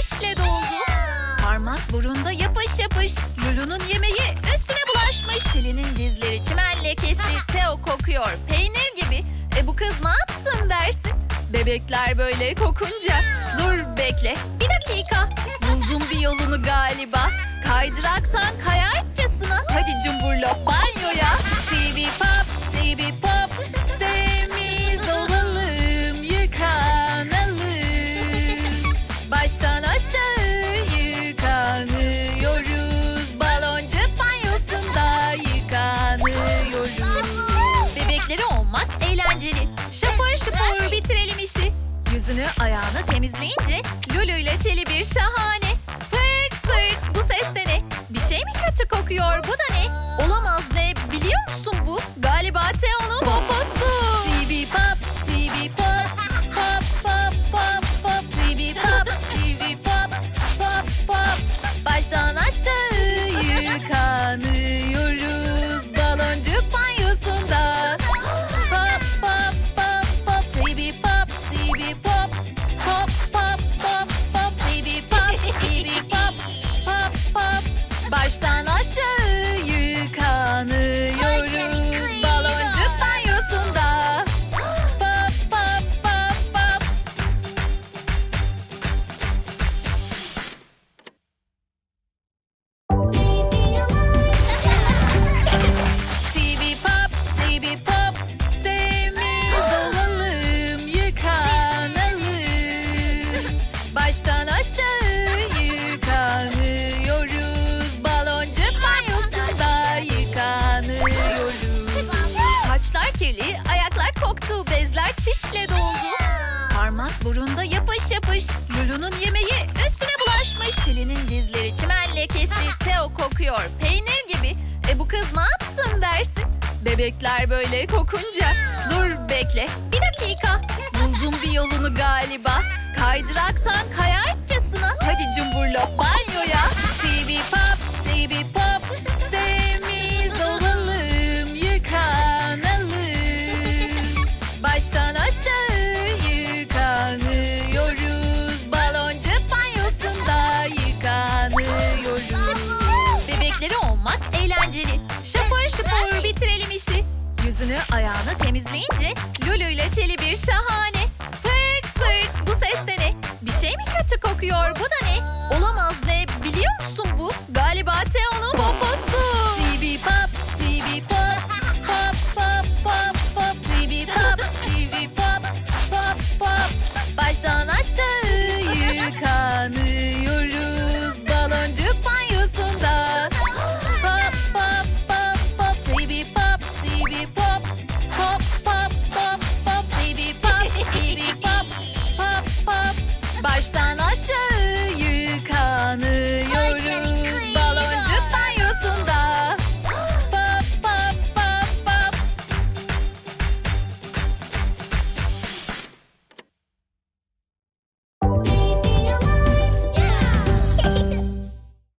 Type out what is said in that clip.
çişle doldu. Parmak burunda yapış yapış. Lulu'nun yemeği üstüne bulaşmış. Tilinin dizleri çimen lekesi. Teo kokuyor peynir gibi. E bu kız ne yapsın dersin? Bebekler böyle kokunca. Dur bekle bir dakika. Buldum bir yolunu galiba. Kaydıraktan kayarcasına. Hadi cumburla banyoya. TV pop, TV pop. Yıkanıyoruz. Baloncuk banyosunda yıkanıyoruz. Bebekleri olmak eğlenceli. Şapur şupur bitirelim işi. Yüzünü ayağını temizleyince Lulu ile Teli bir şahane. Pırt pırt bu ses de ne? Bir şey mi kötü kokuyor bu da ne? Olamaz ne biliyor musun bu? Galiba Teo'nun Baştan aşağı çişle doldu. Parmak burunda yapış yapış, Lulu'nun yemeği üstüne bulaşmış. Tilinin dizleri çimen lekesi, Teo kokuyor peynir gibi. E bu kız ne yapsın dersin? Bebekler böyle kokunca. Dur bekle bir dakika. Buldum bir yolunu galiba. Kaydıraktan eğlenceli. Şapur şupur bitirelim işi. Yüzünü ayağını temizleyince Lulu ile Teli bir şahane. Pırt pırt bu ses de ne? Bir şey mi kötü kokuyor bu da ne? Olamaz ne biliyor musun bu? Galiba Teo'nun poposu. TV pop, TV pop, pop pop pop pop TV pop, TV pop, pop pop. Baştan aşağı